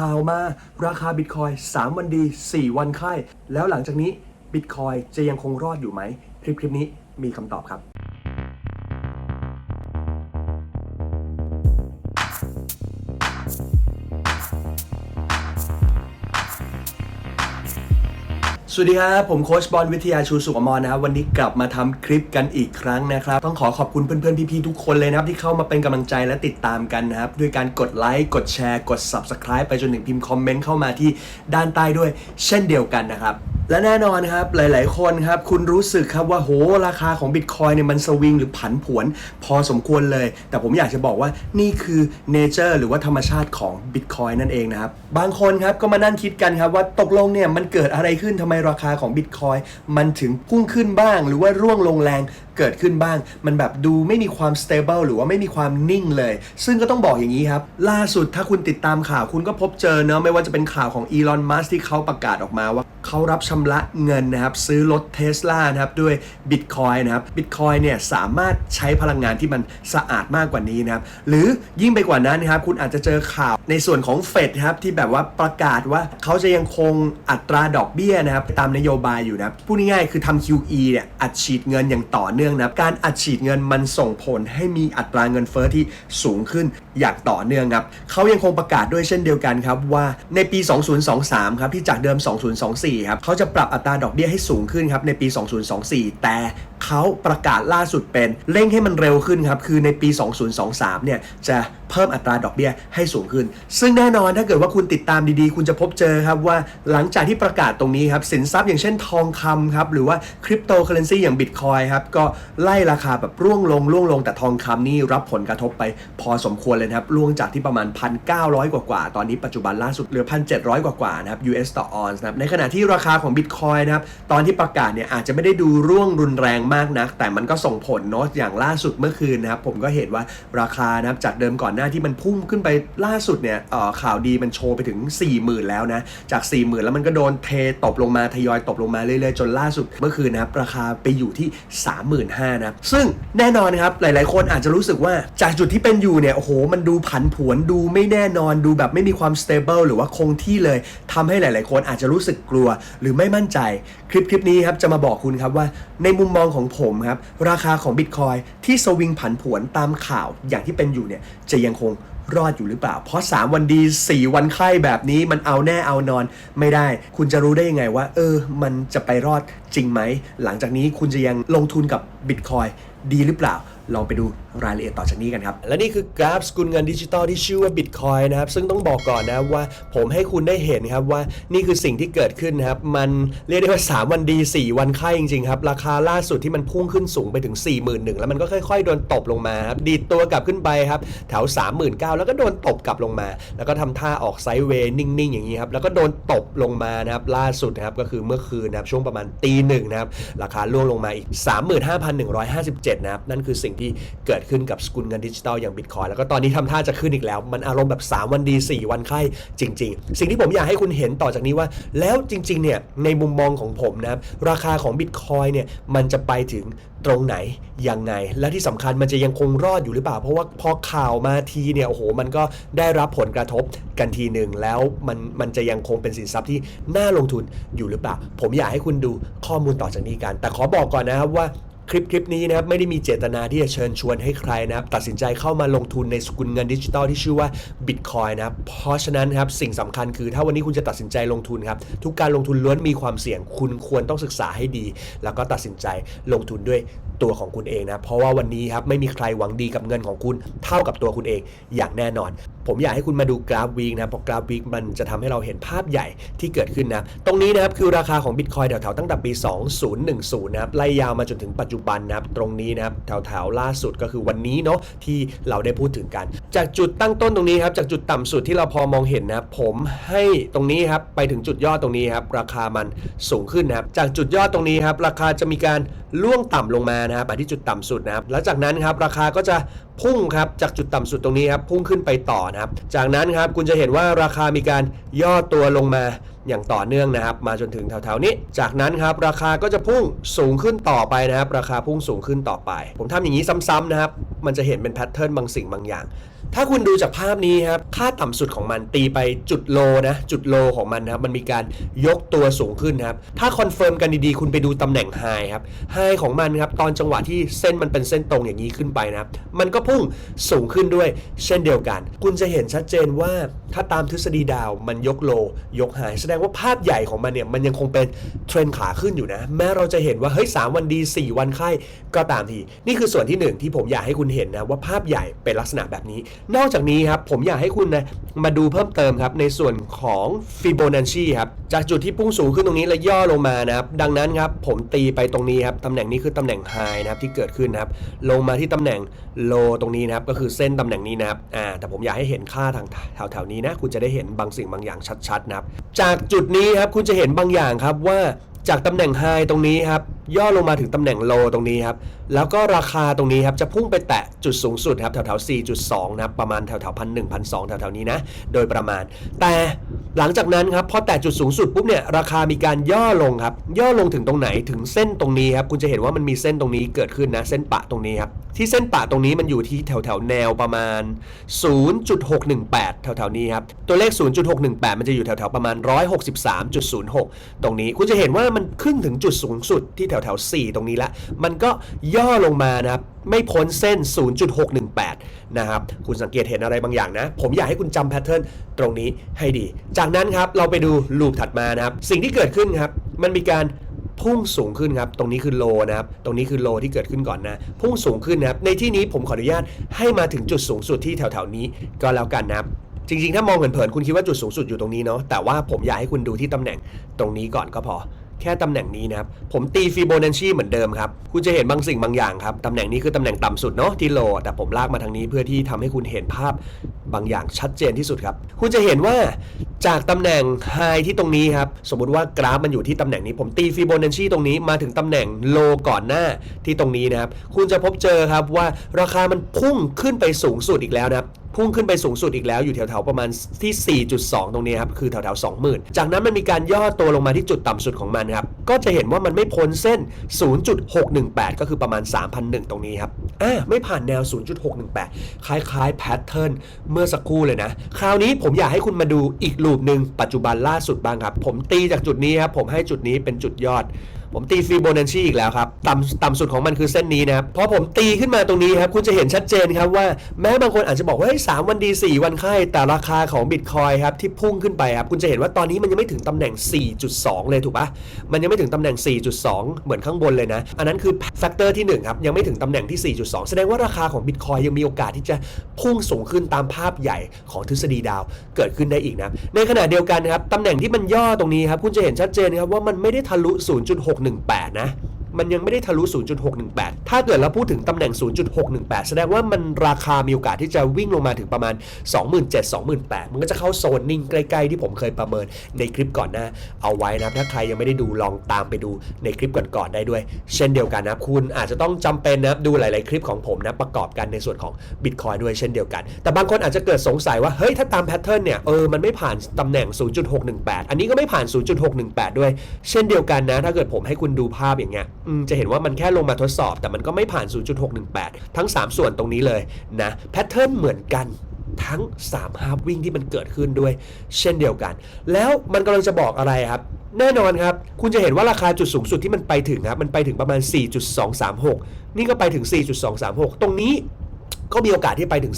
ข่าวมาราคาบิตคอย3วันดี 4 วันไข้ แล้วหลังจากนี้บิตคอยจะยังคงรอดอยู่ไหม คลิปคลิปนี้มีคำตอบครับ สวัสดีครับผมโค้ชบอลวิทยาชูสุขมรนะครับวันนี้กลับมาทำคลิปกันอีกครั้งนะครับ ต้องขอขอบคุณเพื่อนๆ พี่ๆ ทุกคนเลยนะครับ ที่เข้ามาเป็นกำลังใจและติดตามกันนะครับ ด้วยการกดไลค์กดแชร์ กด Subscribe ไปจนถึงพิมพ์คอมเมนต์เข้ามาที่ด้านใต้ด้วย เช่นเดียวกันนะครับ และแน่นอนครับหลาย ๆ คนครับคุณรู้สึกครับว่าโหราคาของบิตคอยเนี่ยมันสวิงหรือผันผวนพอสมควรเลย แต่ผมอยากจะบอกว่านี่คือเนเจอร์หรือว่าธรรมชาติของบิตคอยนั่นเองนะครับบางคนครับก็มานั่งคิดกันครับว่าตกลงเนี่ยมันเกิดอะไรขึ้นทำไมราคาของบิตคอยมันถึงพุ่งขึ้นบ้าง หรือว่าร่วงลงแรง เกิดขึ้นบ้าง มันแบบดูไม่มีความ stable หรือว่าไม่มีความนิ่งเลย ซึ่งก็ต้องบอกอย่างนี้ครับ ล่าสุดถ้าคุณติดตามข่าวคุณก็พบเจอเนอะไม่ว่าจะเป็นข่าวของอีลอนมัสที่เขาประกาศออกมาว่าเขารับชำระเงินนะครับ ซื้อรถเทสลานะครับ ด้วยบิตคอยนะครับบิตคอยเนี่ยสามารถใช้พลังงานที่มันสะอาดมากกว่านี้นะครับ หรือยิ่งไปกว่านั้นนะครับ คุณอาจจะเจอข่าวในส่วนของเฟดครับที่แบบว่าประกาศว่าเขาจะยังคงอัตราดอกเบี้ยนะครับ ตามนโยบายอยู่นะครับพูดง่ายๆคือทำ QE เนี่ยอัดฉีดเงินอย่างต่อเนื่องนะการอัดฉีดเงินมันส่งผลให้มีอัตราเงินเฟ้อที่สูงขึ้นอย่างต่อเนื่องครับเขายังคงประกาศด้วยเช่นเดียวกันครับว่าในปี 2023 ครับที่จากเดิม 2024 ครับเขาจะปรับอัตราดอกเบี้ยให้สูงขึ้นครับในปี 2024 แต่ เขาประกาศล่าสุดเป็นเร่งให้มันเร็วขึ้นครับ คือในปี 2023 เนี่ยจะเพิ่มอัตราดอกเบี้ยให้สูงขึ้น ซึ่งแน่นอนถ้าเกิดว่าคุณติดตามดีๆ คุณจะพบเจอครับว่าหลังจากที่ประกาศตรงนี้ครับสินทรัพย์อย่างเช่นทองคำครับหรือว่าคริปโตเคอเรนซีอย่างบิตคอยครับก็ไล่ราคาแบบร่วงลงร่วงลงแต่ทองคำนี่รับผลกระทบไปพอสมควรเลยครับร่วงจากที่ประมาณ 1,900 กว่ากว่าตอนนี้ปัจจุบันล่าสุดเหลือ 1,700 กว่ากว่านะครับ US ต่อออนซ์นะครับในขณะที่ราคาของบิตคอยนะครับตอนที่ประกาศเนี่ยอาจจะไม่ได้ดูร่วงรุนแรงมากนัก แต่มันก็ส่งผลเนาะอย่างล่าสุดเมื่อคืนนะครับผมก็เห็นว่าราคานะครับจากเดิมก่อนหน้าที่มันพุ่งขึ้นไปล่าสุดเนี่ยข่าวดีมันโชว์ไปถึง 40,000 แล้วนะจาก 40,000 แล้วมันก็โดนเทตบลงมาทยอยตบลงมาเรื่อยๆ จนล่าสุดเมื่อคืนนะครับราคาไปอยู่ที่ 35,000นะซึ่งแน่นอนนะครับหลายๆ คนอาจจะรู้สึกว่าจากจุดที่เป็นอยู่เนี่ยโอ้โหมันดูผันผวนดูไม่แน่นอนดูแบบไม่มีความ stable หรือว่าคงที่เลยทำให้หลาย ๆ คนอาจจะรู้สึกกลัว หรือไม่มั่นใจคลิปคลิปนี้ครับจะมาบอกคุณครับว่าในมุมมองของผมครับ ราคาของบิตคอยที่สวิงผันผวนตามข่าวอย่างที่เป็นอยู่เนี่ยจะยังคงรอดอยู่หรือเปล่า เพราะ 3 วันดี 4 วันไข้แบบนี้มันเอาแน่เอานอนไม่ได้ คุณจะรู้ได้ยังไงว่า เออ มันจะไปรอดจริงไหม หลังจากนี้คุณจะยังลงทุนกับบิตคอยดีหรือเปล่า ลองไปดูรายละเอียดต่อจากนี้กันครับ และนี่คือกราฟสกุลเงินดิจิตอลที่ชื่อว่า Bitcoin นะครับ ซึ่งต้องบอกก่อนนะว่าผมให้คุณได้เห็นครับว่านี่คือสิ่งที่เกิดขึ้นครับ มันเรียกได้ว่า 3 วันดี 4 วันไข้จริงๆครับ ราคาล่าสุดที่มันพุ่งขึ้นสูงไปถึง 4 1 0 0 0แล้วมันก็ค่อยๆ โดนตบลงมาครับ ดีดตัวกลับขึ้นไปครับแถว 39,000แล้วก็โดนตบกลับลงมา แล้วก็ทำท่าออกไซด์เวย์นิ่งๆ อย่างนี้ครับแล้วก็โดนตบลงมานะครับล่าสุดนะครับก็คือเมื่อคืนนะครับช่วงประมาณตีหนึ่งนะครับราคาล่วงลงมาอีก 35,157นะครับนั่นคือสิ่งที่เกิดขึ้นกับสกุลเงินดิจิตอลอย่างบิตคอยแล้วก็ตอนนี้ทำท่าจะขึ้นอีกแล้ว มันอารมณ์แบบ 3 วันดี 4 วันไข้จริง ๆ สิ่งที่ผมอยากให้คุณเห็นต่อจากนี้ว่า แล้วจริงๆเนี่ยในมุมมองของผมนะครับราคาของบิตคอยเนี่ยมันจะไปถึงตรงไหนยังไง และที่สำคัญมันจะยังคงรอดอยู่หรือเปล่า เพราะว่าพอข่าวมาทีเนี่ยโอ้โหมันก็ได้รับผลกระทบกันทีหนึ่งแล้วมันมันจะยังคงเป็นสินทรัพย์ที่น่าลงทุนอยู่หรือเปล่า ผมอยากให้คุณดูข้อมูลต่อจากนี้กัน แต่ขอบอกก่อนนะครับว่า คลิปคลิปนี้นะครับไม่ได้มีเจตนาที่จะเชิญชวนให้ใครนะครับตัดสินใจเข้ามาลงทุนในสกุลเงินดิจิตอลที่ชื่อว่า Bitcoin นะครับเพราะฉะนั้นครับสิ่งสำคัญคือถ้าวันนี้คุณจะตัดสินใจลงทุนครับทุกการลงทุนล้วนมีความเสี่ยง คุณควรต้องศึกษาให้ดี แล้วก็ตัดสินใจลงทุนด้วย ตัวของคุณเองนะ เพราะว่าวันนี้ครับไม่มีใครหวังดีกับเงินของคุณเท่ากับตัวคุณเองอย่างแน่นอน ผมอยากให้คุณมาดูกราฟวีคนะเพราะกราฟวีคมันจะทำให้เราเห็นภาพใหญ่ที่เกิดขึ้นนะ ตรงนี้นะครับคือราคาของ Bitcoin แถวๆตั้งแต่ปี 2010 นะครับไล่ยาวมาจนถึงปัจจุบันนะครับตรงนี้นะครับแถวๆล่าสุดก็คือวันนี้เนาะที่เราได้พูดถึงกัน จากจุดตั้งต้นตรงนี้ครับจากจุดต่ำสุดที่เราพอมองเห็นนะผมให้ตรงนี้ครับไปถึงจุดยอดตรงนี้ครับราคามันสูงขึ้นนะครับจากจุดยอดตรงนี้ครับราคาจะมีการล่วงต่ำลงมานะครับไปที่จุดต่ำสุดนะครับแล้วจากนั้นครับราคาก็จะพุ่งครับจากจุดต่ำสุดตรงนี้ครับพุ่งขึ้นไปต่อนะครับ จากนั้นครับคุณจะเห็นว่าราคามีการย่อตัวลงมาอย่างต่อเนื่องนะครับ มาจนถึงแถวๆนี้ จากนั้นครับราคาก็จะพุ่งสูงขึ้นต่อไปนะครับ ราคาพุ่งสูงขึ้นต่อไป ผมทำอย่างนี้ซ้ำๆนะครับ มันจะเห็นเป็นแพทเทิร์นบางสิ่งบางอย่าง ถ้าคุณดูจากภาพนี้ครับ ค่าต่ำสุดของมันตีไปจุดโลนะ จุดโลของมันนะครับ มันมีการยกตัวสูงขึ้นครับ ถ้าคอนเฟิร์มกันดีๆ คุณไปดูตำแหน่งไฮครับ ไฮของมันครับ ตอนจังหวะที่เส้นมันเป็นเส้นตรงอย่างนี้ขึ้นไปนะครับ มันก็พุ่งสูงขึ้นด้วยเช่นเดียวกัน คุณจะเห็นชัดเจนว่าถ้าตามทฤษฎีดาวมันยกโล ยกไฮแสดงว่าภาพใหญ่ของมันเนี่ยมันยังคงเป็นเทรนขาขึ้นอยู่นะ แม้เราจะเห็นว่าเฮ้ยสามวันดี 4 วันไข้ก็ตามที นี่คือส่วนที่หนึ่งที่ผมอยากให้คุณเห็นนะว่าภาพใหญ่เป็นลักษณะแบบนี้นอกจากนี้ครับผมอยากให้คุณนะมาดูเพิ่มเติมครับในส่วนของฟิโบนัชชีครับจากจุดที่พุ่งสูงขึ้นตรงนี้แล้วย่อลงมานะครับดังนั้นครับผมตีไปตรงนี้ครับตำแหน่งนี้คือตำแหน่งไฮนะครับที่เกิดขึ้นนะครับลงมาที่ตำแหน่งโลตรงนี้นะครับก็คือเส้นตำแหน่งนี้นะครับอ่าแต่ผมอยากให้เห็นค่าทางแถวๆนี้นะคุณจะได้เห็นบางสิ่งบางอย่างชัดๆนะครับจากจุดนี้ครับคุณจะเห็นบางอย่างครับว่า จากตำแหน่งไฮตรงนี้ครับย่อลงมาถึงตำแหน่งโลตรงนี้ครับแล้วก็ราคาตรงนี้ครับจะพุ่งไปแตะจุดสูงสุดครับแถวๆ4.2นะครับประมาณแถวๆพันหนึ่งพันสองแถวๆนี้นะโดยประมาณ แต่หลังจากนั้นครับพอแตะจุดสูงสุดปุ๊บเนี่ยราคามีการย่อลงครับย่อลงถึงตรงไหนถึงเส้นตรงนี้ครับคุณจะเห็นว่ามันมีเส้นตรงนี้เกิดขึ้นนะเส้นปะตรงนี้ครับที่เส้นปะตรงนี้มันอยู่ที่แถวแถวแนวประมาณ 0.618 แถวแถวนี้ครับ ตัวเลข 0.618 มันจะอยู่แถวแถวประมาณ 163.06 ตรงนี้คุณจะเห็นว่ามันขึ้นถึงจุดสูงสุดที่แถวแถว4ตรงนี้ละ มันก็ย่อลงมานะครับ ไม่พ้นเส้น 0.618 นะครับ คุณสังเกตเห็นอะไรบางอย่างนะ ผมอยากให้คุณจำแพทเทิร์นตรงนี้ให้ดี จากนั้นครับเราไปดูลูปถัดมานะครับ สิ่งที่เกิดขึ้นครับ มันมีการ พุ่งสูงขึ้นครับ ตรงนี้คือโลนะครับ ตรงนี้คือโลที่เกิดขึ้นก่อนนะ พุ่งสูงขึ้นนะครับ ในที่นี้ผมขออนุญาตให้มาถึงจุดสูงสุดที่แถวๆนี้ก็แล้วกันนะครับจริงๆ ถ้ามองเผินๆ คุณคิดว่าจุดสูงสุดอยู่ตรงนี้เนาะ แต่ว่าผมอยากให้คุณดูที่ตำแหน่งตรงนี้ก่อนก็พอ แค่ตำแหน่งนี้นะครับ ผมตีฟิโบนัชชีเหมือนเดิมครับ คุณจะเห็นบางสิ่งบางอย่างครับ ตำแหน่งนี้คือตำแหน่งต่ำสุดเนาะที่โล แต่ผมลากมาทางนี้เพื่อที่ทำให้คุณเห็นภาพบางอย่างชัดเจนที่สุดครับ คุณจะเห็นว่าจากตำแหน่งไฮที่ตรงนี้ครับ สมมติว่ากราฟมันอยู่ที่ตำแหน่งนี้ ผมตีฟิโบนัชชีตรงนี้มาถึงตำแหน่งโลก่อนหน้าที่ตรงนี้นะครับ คุณจะพบเจอครับว่าราคามันพุ่งขึ้นไปสูงสุดอีกแล้วนะครับ พุ่งขึ้นไปสูงสุดอีกแล้วอยู่แถวๆประมาณที่ 4.2 ตรงนี้ครับ คือแถวๆ20,000 จากนั้นมันมีการย่อตัวลงมาที่จุดต่ำสุดของมันครับ ก็จะเห็นว่ามันไม่พ้นเส้น 0.618 ก็คือประมาณ 3,001 ตรงนี้ครับ อ่า ไม่ผ่านแนว 0.618 คล้ายๆแพทเทิร์นเมื่อสักครู่เลยนะ คราวนี้ผมอยากให้คุณมาดูอีกรูปหนึ่งปัจจุบันล่าสุดบ้างครับ ผมตีจากจุดนี้ครับ ผมให้จุดนี้เป็นจุดยอด ผมตีฟิโบนัชชีอีกแล้วครับต่ำต่ำสุดของมันคือเส้นนี้นะครับพอผมตีขึ้นมาตรงนี้ครับคุณจะเห็นชัดเจนครับว่าแม้บางคนอาจจะบอกว่าเฮ้ยสามวันดี 4 วันไข้แต่ราคาของบิตคอยครับที่พุ่งขึ้นไปครับคุณจะเห็นว่าตอนนี้มันยังไม่ถึงตำแหน่ง 4.2 เลยถูกปะมันยังไม่ถึงตำแหน่ง 4.2 เหมือนข้างบนเลยนะ อันนั้นคือแฟกเตอร์ที่1ครับยังไม่ถึงตำแหน่งที่ 4.2 แสดงว่าราคาของบิตคอยยังมีโอกาสที่จะพุ่งสูงขึ้นตามภาพใหญ่ของทฤษฎีดาวเกิดขึ้นได้อีกนะในขณะเดียวกันครับตำแหน่งที่มันย่อตรงนี้ครับคุณจะเห็นชัดเจนครับว่ามันไม่ได้ทะลุ0.618 นะ มันยังไม่ได้ทะลุ 0.618 ถ้าเกิดเราพูดถึงตำแหน่ง 0.618 แสดงว่ามันราคามีโอกาสที่จะวิ่งลงมาถึงประมาณ 27,000-28,000 มันก็จะเข้าโซนนิ่งใกล้ๆ ที่ผมเคยประเมินในคลิปก่อนหน้า เอาไว้นะถ้าใครยังไม่ได้ดูลองตามไปดูในคลิปก่อนๆได้ด้วย เช่นเดียวกันนะคุณอาจจะต้องจำเป็นนะดูหลายๆคลิปของผมนะประกอบกันในส่วนของ Bitcoin ด้วยเช่นเดียวกัน แต่บางคนอาจจะเกิดสงสัยว่าเฮ้ยถ้าตามแพทเทิร์นเนี่ยเออมันไม่ผ่านตำแหน่ง 0.618 อันนี้ก็ไม่ผ่าน 0.618 ด้วย เช่นเดียวกันนะถ้าเกิดผมให้คุณดูภาพอย่างเงี้ยจะเห็นว่ามันแค่ลงมาทดสอบ แต่มันก็ไม่ผ่าน 0.618 ทั้ง 3 ส่วนตรงนี้เลยนะแพทเทิร์นเหมือนกันทั้ง3ฮาร์ปวิ่งที่มันเกิดขึ้นด้วย เช่นเดียวกัน แล้วมันกำลังจะบอกอะไรครับ แน่นอนครับ คุณจะเห็นว่าราคาจุดสูงสุดที่มันไปถึงครับ มันไปถึงประมาณ 4.236 นี่ก็ไปถึง 4.236 ตรงนี้ ก็มีโอกาสที่ไปถึง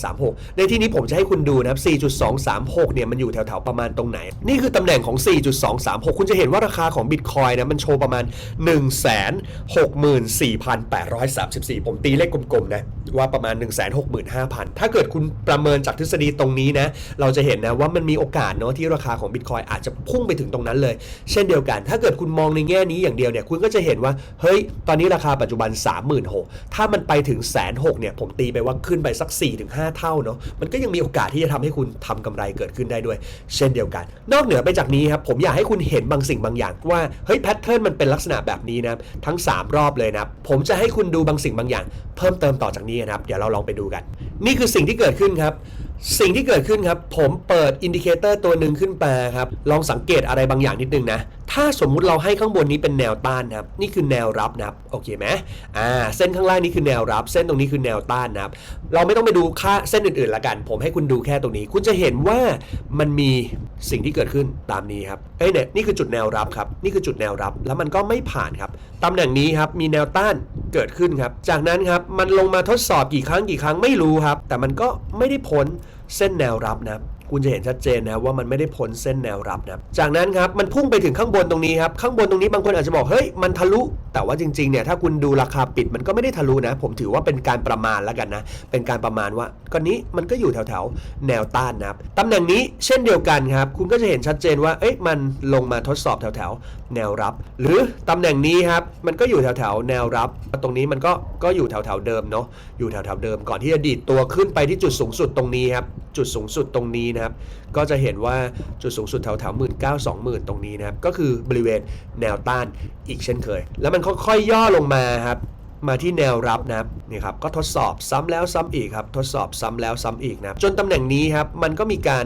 4.236 ในที่นี้ผมจะให้คุณดูนะครับ 4.236 เนี่ยมันอยู่แถวๆประมาณตรงไหน นี่คือตำแหน่งของ 4.236 คุณจะเห็นว่าราคาของบิตคอยนะมันโชว์ประมาณ 164,834 ผมตีเลขกลมๆนะ ว่าประมาณ 165,000 ถ้าเกิดคุณประเมินจากทฤษฎีตรงนี้นะ เราจะเห็นนะว่ามันมีโอกาสเนาะที่ราคาของ Bitcoin อาจจะพุ่งไปถึงตรงนั้นเลย เช่นเดียวกัน ถ้าเกิดคุณมองในแง่นี้อย่างเดียวเนี่ย คุณก็จะเห็นว่า เฮ้ย ตอนนี้ราคาปัจจุบัน 36,000 ถ้ามันไปถึงแสนหเนี่ย ผมตีไปว่าขึ้นไปสัก 4-5 เท่าเนาะ มันก็ยังมีโอกาสที่จะทำให้คุณทำกำไรเกิดขึ้นได้ด้วย เช่นเดียวกัน นอกเหนือไปจากนี้ครับ ผมอยากให้คุณเห็นบางสิ่งบางอย่างว่า เฮ้ย แพทเทิร์นมันเป็นลักษณะแบบนี้นะ ทั้ง 3 รอบเลยนะ ผมจะให้คุณดูบางสิ่งบางอย่าง เพิ่มเติมต่อจากนี้นะครับ เดี๋ยวเราลองไปดูกัน นี่คือสิ่งที่เกิดขึ้นครับ สิ่งที่เกิดขึ้นครับ ผมเปิดอินดิเคเตอร์ตัวหนึ่งขึ้นมาครับ ลองสังเกตอะไรบางอย่างนิดนึงนะ ถ้าสมมุติเราให้ข้างบนนี้เป็นแนวต้านนะครับนี่คือแนวรับนะครับโอเคไหมอ่าเส้นข้างล่างนี่คือแนวรับ เส้นตรงนี้คือแนวต้านนะครับเราไม่ต้องไปดูค่าเส้นอื่นๆละกัน ผมให้คุณดูแค่ตรงนี้ คุณจะเห็นว่ามันมีสิ่งที่เกิดขึ้นตามนี้ครับเอ้ยเนี่ยนี่คือจุดแนวรับครับนี่คือจุดแนวรับแล้วมันก็ไม่ผ่านครับตำแหน่งนี้ครับมีแนวต้านเกิดขึ้นครับ จากนั้นครับมันลงมาทดสอบกี่ครั้งกี่ครั้งไม่รู้ครับ แต่มันก็ไม่ได้พ้นเส้นแนวรับนะครับ คุณจะเห็นชัดเจนนะว่ามันไม่ได้พ้นเส้นแนวรับนะจากนั้นครับมันพุ่งไปถึงข้างบนตรงนี้ครับข้างบนตรงนี้บางคนอาจจะบอกเฮ้ยมันทะลุ แต่ว่าจริงๆเนี่ยถ้าคุณดูราคาปิดมันก็ไม่ได้ทะลุนะ ผมถือว่าเป็นการประมาณแล้วกันนะ เป็นการประมาณว่าก้อนนี้มันก็อยู่แถวๆแนวต้านนะครับตำแหน่งนี้เช่นเดียวกันครับคุณก็จะเห็นชัดเจนว่าเอ๊ะมันลงมาทดสอบแถวๆ แนวรับ หรือตำแหน่งนี้ครับมันก็อยู่แถวๆแนวรับ ตรงนี้มันก็ก็อยู่แถวๆเดิมเนาะอยู่แถวๆเดิมก่อนที่จะดีดตัวขึ้นไปที่จุดสูงสุดตรงนี้ครับจุดสูงสุดตรงนี้นะครับก็จะเห็นว่าจุดสูงสุดแถวแถวหมื่นเก้าสองหมื่นตรงนี้นะครับก็คือบริเวณแนวต้านอีกเช่นเคย แล้วมันค่อยๆย่อลงมาครับมาที่แนวรับนะครับนี่ครับก็ทดสอบซ้ำแล้วซ้ำอีกครับทดสอบซ้ำแล้วซ้ำอีกนะจนตำแหน่งนี้ครับมันก็มีการ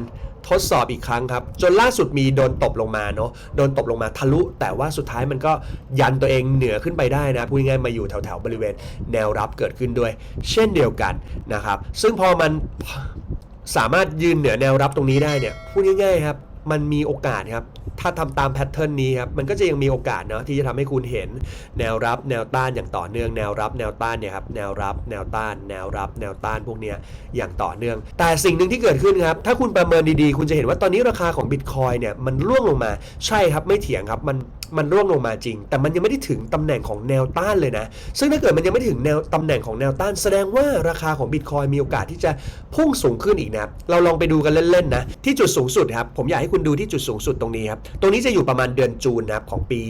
ทดสอบอีกครั้งครับ จนล่าสุดมีโดนตบลงมาเนาะโดนตบลงมาทะลุ แต่ว่าสุดท้ายมันก็ยันตัวเองเหนือขึ้นไปได้นะพูดง่ายๆมาอยู่แถวๆบริเวณแนวรับเกิดขึ้นด้วย เช่นเดียวกันนะครับ ซึ่งพอมันสามารถยืนเหนือแนวรับตรงนี้ได้เนี่ยพูดง่ายๆครับ มันมีโอกาสครับ ถ้าทำตามแพทเทิร์นนี้ครับ มันก็จะยังมีโอกาสเนาะที่จะทำให้คุณเห็นแนวรับแนวต้านอย่างต่อเนื่องแนวรับแนวต้านเนี่ยครับแนวรับแนวต้าน แนวรับแนวต้านพวกเนี้ยอย่างต่อเนื่อง แต่สิ่งหนึ่งที่เกิดขึ้นครับ ถ้าคุณประเมินดีๆ คุณจะเห็นว่าตอนนี้ราคาของบิตคอยเนี่ยมันร่วงลงมา ใช่ครับไม่เถียงครับมันมันร่วงลงมาจริง แต่มันยังไม่ได้ถึงตำแหน่งของแนวต้านเลยนะ ซึ่งถ้าเกิดมันยังไม่ถึงแนวตำแหน่งของแนวต้าน แสดงว่าราคาของบิตคอยมีโอกาสที่จะพุ่งสูงขึ้นอีกนะเราลองไปดูกันเล่นๆนะที่จุดสูงสุดครับผมอยากให้คุณดูที่จุดสูงสุดตรงนี้ครับ ตรงนี้จะอยู่ประมาณเดือนจูนนะครับของปี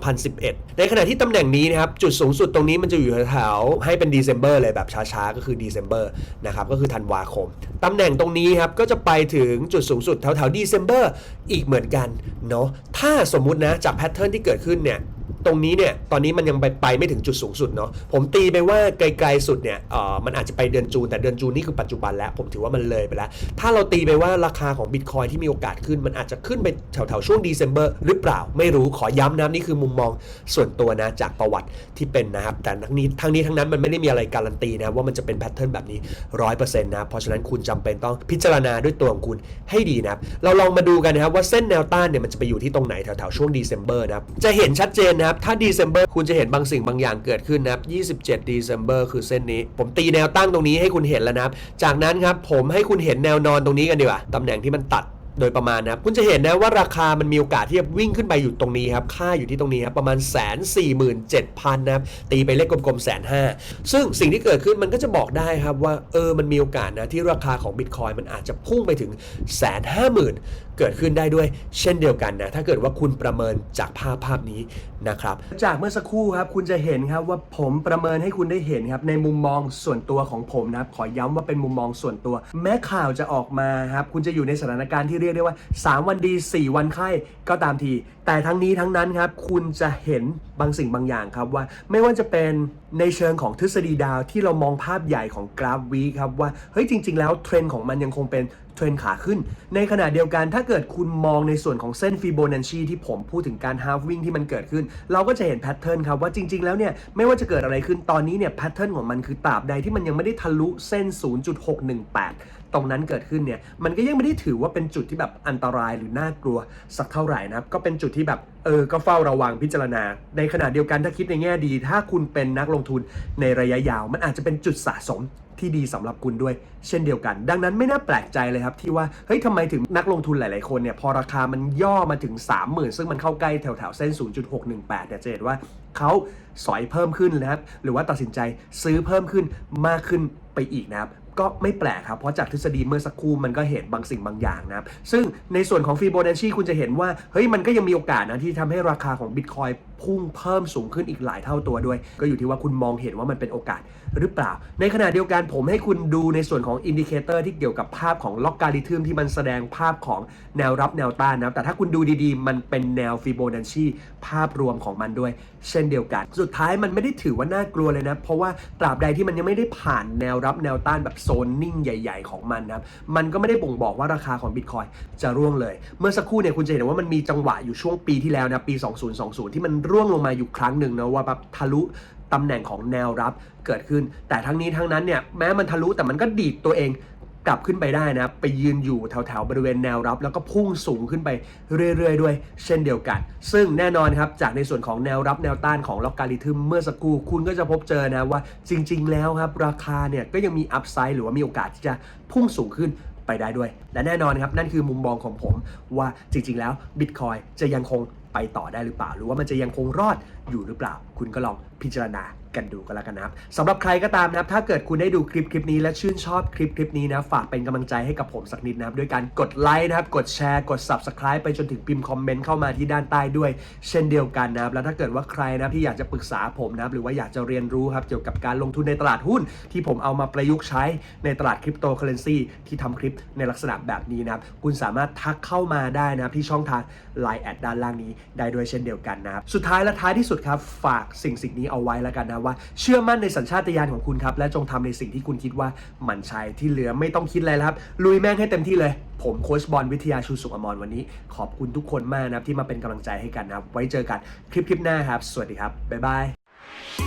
2011 ในขณะที่ตำแหน่งนี้นะครับจุดสูงสุดตรงนี้มันจะอยู่แถวให้เป็น December เลยแบบช้าๆ ก็คือ December นะครับก็คือธันวาคม ตำแหน่งตรงนี้ครับก็จะไปถึงจุดสูงสุดแถวๆ December อีกเหมือนกันเนาะถ้าสมมุตินะจากแพทเทิร์นที่เกิดขึ้นเนี่ย ตรงนี้เนี่ยตอนนี้มันยังไปไปไม่ถึงจุดสูงสุดเนาะผมตีไปว่าไกลๆสุดเนี่ยเออมันอาจจะไปเดือนจูนแต่เดือนจูนนี่คือปัจจุบันแล้ว ผมถือว่ามันเลยไปแล้ว ถ้าเราตีไปว่าราคาของบิตคอยที่มีโอกาสขึ้น มันอาจจะขึ้นไปแถวๆช่วง December หรือเปล่าไม่รู้ขอย้ำนะนี่คือมุมมองส่วนตัวนะจากประวัติที่เป็นนะครับแต่ทั้งนี้ทั้งนี้ทั้งนั้นมันไม่ได้มีอะไรการันตีนะว่ามันจะเป็นแพทเทิร์นแบบนี้ร้อยเปอร์เซ็นต์นะเพราะฉะนั้นคุณจำเป็นต้องพิจารณาด้วยตัวของคุณให้ดีนะเราลองมาดูกันนะครับว่าเส้นแนวต้านเนี่ยมันจะไปอยู่ที่ตรงไหนแถวๆช่วง December นะจะเห็นชัดเจนนะครับถ้า December คุณจะเห็นบางสิ่งบางอย่างเกิดขึ้นนะครับ 27 December คือเส้นนี้ ผมตีแนวตั้งตรงนี้ให้คุณเห็นแล้วนะครับ จากนั้นครับผมให้คุณเห็นแนวนอนตรงนี้กันดีกว่า ตำแหน่งที่มันตัดโดยประมาณนะครับคุณจะเห็นนะว่าราคามันมีโอกาสที่จะวิ่งขึ้นไปอยู่ตรงนี้ครับ ค่าอยู่ที่ตรงนี้ครับ ประมาณแสนสี่หมื่นเจ็ดพันนะครับ ตีไปเลขกลมๆแสนห้าซึ่งสิ่งที่เกิดขึ้นมันก็จะบอกได้ครับว่า เออ มันมีโอกาสนะ ที่ราคาของบิตคอยมันอาจจะพุ่งไปถึงแสนห้าหมื่น เกิดขึ้นได้ด้วยเช่นเดียวกันนะ ถ้าเกิดว่าคุณประเมินจากภาพภาพนี้นะครับ จากเมื่อสักครู่ครับคุณจะเห็นครับว่าผมประเมินให้คุณได้เห็นครับในมุมมองส่วนตัวของผมนะครับขอย้ำว่าเป็นมุมมองส่วนตัว แม้ข่าวจะออกมาครับคุณจะอยู่ในสถานการณ์ที่เรียกได้ว่า 3 วันดี 4 วันไข้ก็ตามที แต่ทั้งนี้ทั้งนั้นครับคุณจะเห็นบางสิ่งบางอย่างครับว่า ไม่ว่าจะเป็นในเชิงของทฤษฎีดาวที่เรามองภาพใหญ่ของกราฟวีครับว่าเฮ้ยจริง ๆ แล้วเทรนด์ของมันยังคงเป็น เทรนขาขึ้น ในขณะเดียวกันถ้าเกิดคุณมองในส่วนของเส้นฟิโบนัชชีที่ผมพูดถึงการฮาฟวิ่งที่มันเกิดขึ้น เราก็จะเห็นแพทเทิร์นครับว่าจริง ๆ แล้วเนี่ย ไม่ว่าจะเกิดอะไรขึ้นตอนนี้เนี่ยแพทเทิร์นของมันคือตราบใดที่มันยังไม่ได้ทะลุเส้น 0.618 ตรงนั้นเกิดขึ้นเนี่ยมันก็ยังไม่ได้ถือว่าเป็นจุดที่แบบอันตรายหรือน่ากลัวสักเท่าไหร่นะครับก็เป็นจุดที่แบบเออก็เฝ้าระวังพิจารณา ในขณะเดียวกันถ้าคิดในแง่ดี ถ้าคุณเป็นนักลงทุนในระยะยาว มันอาจจะเป็นจุดสะสมที่ดีสำหรับคุณด้วย เช่นเดียวกัน ดังนั้นไม่น่าแปลกใจเลยครับที่ว่าเฮ้ยทำไมถึงนักลงทุนหลาย ๆ คนเนี่ยพอราคามันย่อมาถึง 30,000 ซึ่งมันเข้าใกล้แถว ๆ เส้น 0.618 เนี่ยจะเห็นว่าเขาสอยเพิ่มขึ้นนะครับหรือว่าตัดสินใจซื้อเพิ่มขึ้นมากขึ้นไปอีกนะครับ ก็ไม่แปลกครับ เพราะจากทฤษฎีเมื่อสักครู่มันก็เห็นบางสิ่งบางอย่างนะครับ ซึ่งในส่วนของฟีโบนัชชีคุณจะเห็นว่า เฮ้ยมันก็ยังมีโอกาสนะที่ทำให้ราคาของบิตคอยพุ่งเพิ่มสูงขึ้นอีกหลายเท่าตัวด้วย ก็อยู่ที่ว่าคุณมองเห็นว่ามันเป็นโอกาสหรือเปล่า ในขณะเดียวกันผมให้คุณดูในส่วนของอินดิเคเตอร์ที่เกี่ยวกับภาพของล็อกการิทึมที่มันแสดงภาพของแนวรับแนวต้านนะครับแต่ถ้าคุณดูดีๆ มันเป็นแนวฟิโบนัชชีภาพรวมของมันด้วย เช่นเดียวกัน สุดท้ายมันไม่ได้ถือว่าน่ากลัวเลยนะ เพราะว่าตราบใดที่มันยังไม่ได้ผ่านแนวรับแนวต้านแบบโซนนิ่งใหญ่ ๆ ของมันนะครับมันก็ไม่ได้บ่งบอกว่าราคาของบิตคอยจะร่วงเลย เมื่อสักครู่เนี่ยคุณจะเห็นว่ามันมีจังหวะอยู่ช่วงปีที่แล้วนะปี 2020 ที่มันร่วงลงมาอยู่ครั้งหนึ่งนะว่าแบบทะลุตำแหน่งของแนวรับเกิดขึ้น แต่ทั้งนี้ทั้งนั้นเนี่ยแม้มันทะลุแต่มันก็ดีดตัวเองกลับขึ้นไปได้นะไปยืนอยู่แถวๆบริเวณแนวรับ แล้วก็พุ่งสูงขึ้นไปเรื่อยๆ ด้วย เช่นเดียวกัน ซึ่งแน่นอนครับจากในส่วนของแนวรับแนวต้านของล็อกการิทึมเมื่อสักครู่คุณก็จะพบเจอนะว่าจริง ๆ แล้วครับราคาเนี่ยก็ยังมีอัพไซด์หรือว่ามีโอกาสที่จะพุ่งสูงขึ้นไปได้ด้วย และแน่นอนครับนั่นคือมุมมองของผมว่าจริง ๆ แล้วบิตคอยจะยังคง ไปต่อได้หรือเปล่า หรือว่ามันจะยังคงรอดอยู่หรือเปล่า คุณก็ลองพิจารณา กันดูกันแล้วกันนะครับสำหรับใครก็ตามนะครับถ้าเกิดคุณได้ดูคลิปคลิปนี้และชื่นชอบคลิปคลิปนี้นะฝากเป็นกำลังใจให้กับผมสักนิดนะครับด้วยการกดไลค์นะครับกดแชร์กด subscribe ไปจนถึงพิมพ์คอมเมนต์เข้ามาที่ด้านใต้ด้วย เช่นเดียวกันนะครับแล้วถ้าเกิดว่าใครนะครับที่อยากจะปรึกษาผมนะครับหรือว่าอยากจะเรียนรู้ครับเกี่ยวกับการลงทุนในตลาดหุ้น ที่ผมเอามาประยุกต์ใช้ในตลาดคริปโตเคอเรนซีที่ทำคลิปในลักษณะแบบนี้นะครับคุณสามารถทักเข้ามาได้นะครับที่ช่องทาง Line แอดด้านล่างนี้ได้ด้วยเช่นเดียวกันนะครับสุดท้ายและท้ายที่สุดครับฝากสิ่งสิ่งนี้เอาไว้แล้วกันนะว่าเชื่อมั่นในสัญชาตญาณของคุณครับ และจงทำในสิ่งที่คุณคิดว่ามันใช่ที่เหลือไม่ต้องคิดอะไรแล้วครับลุยแม่งให้เต็มที่เลย ผมโค้ชบอลวิทยาชูสุขอมรวันนี้ ขอบคุณทุกคนมากนะครับที่มาเป็นกำลังใจให้กันนะครับไว้เจอกันคลิปคลิปหน้าครับ สวัสดีครับบ๊ายบาย